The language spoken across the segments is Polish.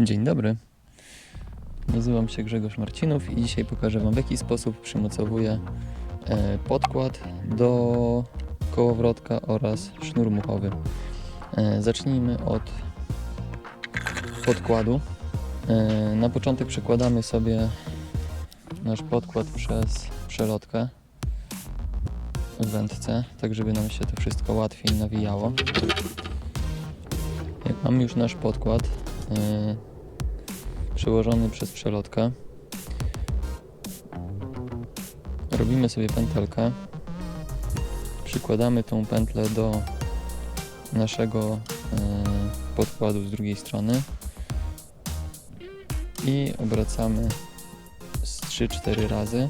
Dzień dobry. Nazywam się Grzegorz Marcinów i dzisiaj pokażę Wam w jaki sposób przymocowuję e, podkład do kołowrotka oraz sznur muchowy. E, Zacznijmy od podkładu. E, Na początek przekładamy sobie nasz podkład przez przelotkę w wędce, tak żeby nam się to wszystko łatwiej nawijało. Jak mamy już nasz podkład e, przełożony przez przelotkę, robimy sobie pętelkę, przykładamy tą pętlę do naszego e, podkładu z drugiej strony i obracamy z 3-4 razy.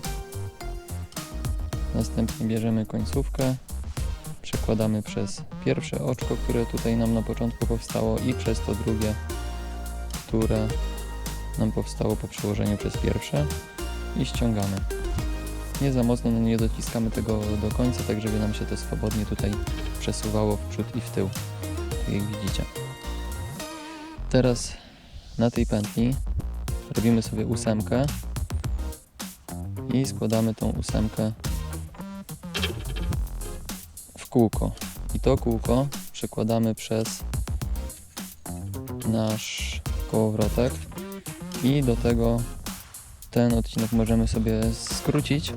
Następnie bierzemy końcówkę, przekładamy przez pierwsze oczko, które tutaj nam na początku powstało i przez to drugie, które nam powstało po przełożeniu przez pierwsze i ściągamy. Nie za mocno, no nie dociskamy tego do końca, tak żeby nam się to swobodnie tutaj przesuwało w przód i w tył, tak jak widzicie. Teraz na tej pętli robimy sobie ósemkę i składamy tą ósemkę w kółko. I to kółko przekładamy przez nasz kołowrotek i do tego ten odcinek możemy sobie skrócić.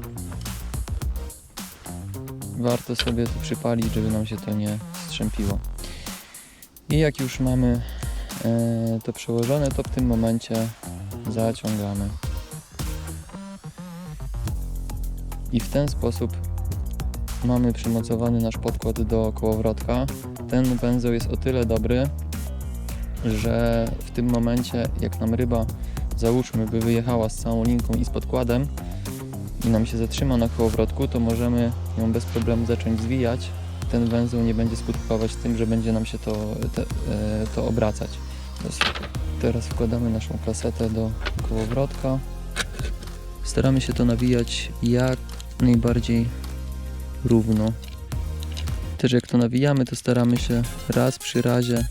Warto sobie to przypalić, żeby nam się to nie strzępiło. I jak już mamy e, to przełożone, to w tym momencie zaciągamy. I w ten sposób mamy przymocowany nasz podkład do kołowrotka. Ten węzeł jest o tyle dobry, że w tym momencie jak nam ryba załóżmy by wyjechała z całą linką i z podkładem i nam się zatrzyma na kołowrotku, to możemy ją bez problemu zacząć zwijać. Ten węzeł nie będzie skutkować tym, że będzie nam się to, te, e, to obracać. Teraz, wkładamy naszą kasetę do kołowrotka. Staramy się to nawijać jak najbardziej równo. Też jak to nawijamy, to staramy się raz przy razie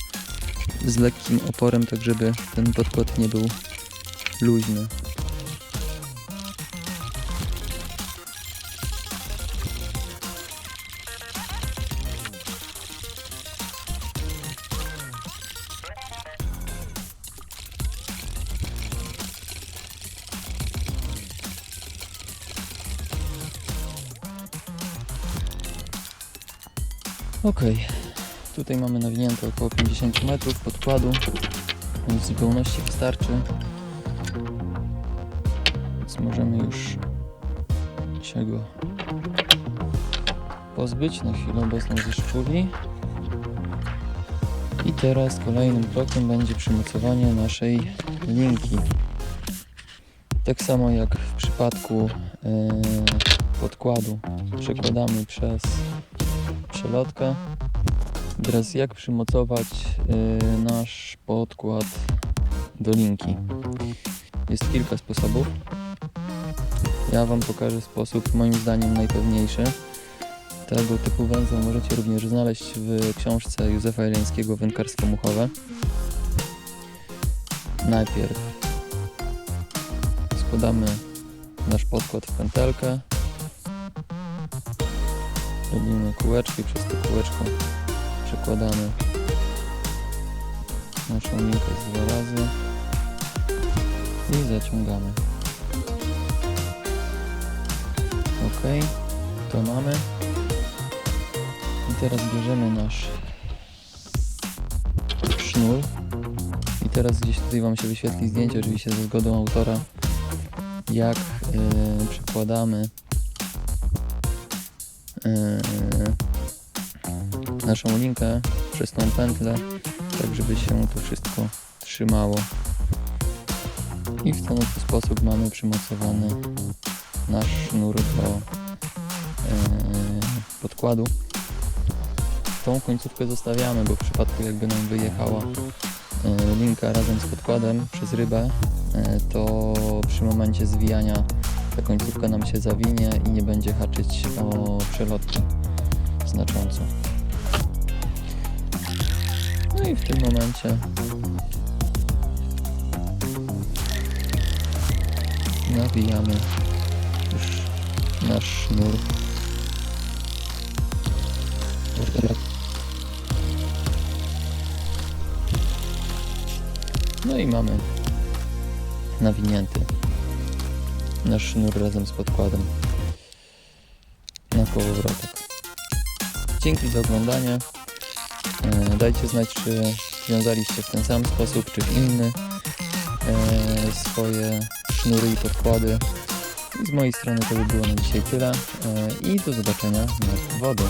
z lekkim oporem, tak żeby ten podkład nie był luźny. Ok, tutaj mamy nawinięte około 50 metrów podkładu, więc zupełności wystarczy. Więc możemy już się go pozbyć na chwilę obecną ze szpuli. I teraz kolejnym krokiem będzie przymocowanie naszej linki. Tak samo jak w przypadku e, podkładu przekładamy przez przelotkę. Teraz jak przymocować y, nasz podkład do linki? Jest kilka sposobów. Ja Wam pokażę sposób moim zdaniem najpewniejszy. Tego typu węzeł możecie również znaleźć w książce Józefa Jeleńskiego Wędkarstwo muchowe. Najpierw składamy nasz podkład w pętelkę. Robimy kółeczki, przez to kółeczko przekładamy naszą z dwa razy i zaciągamy. Ok, to mamy. I teraz bierzemy nasz sznur i teraz gdzieś tutaj Wam się wyświetli zdjęcie, oczywiście ze zgodą autora, jak yy, przykładamy yy, naszą linkę przez tą pętlę, tak żeby się to wszystko trzymało. I w ten sposób mamy przymocowany nasz sznur do yy, podkładu. Tą końcówkę zostawiamy, bo w przypadku jakby nam wyjechała yy, linka razem z podkładem przez rybę, yy, to przy momencie zwijania ta końcówka nam się zawinie i nie będzie haczyć o przelotkę znacząco. No i w tym momencie nawijamy już nasz sznur. No i mamy nawinięty nasz sznur razem z podkładem na kołowrotek. Dzięki za oglądanie. E, Dajcie znać, czy wiązaliście w ten sam sposób, czy w inny e, swoje sznury i podkłady. I z mojej strony to by było na dzisiaj tyle. E, I do zobaczenia nad wodą.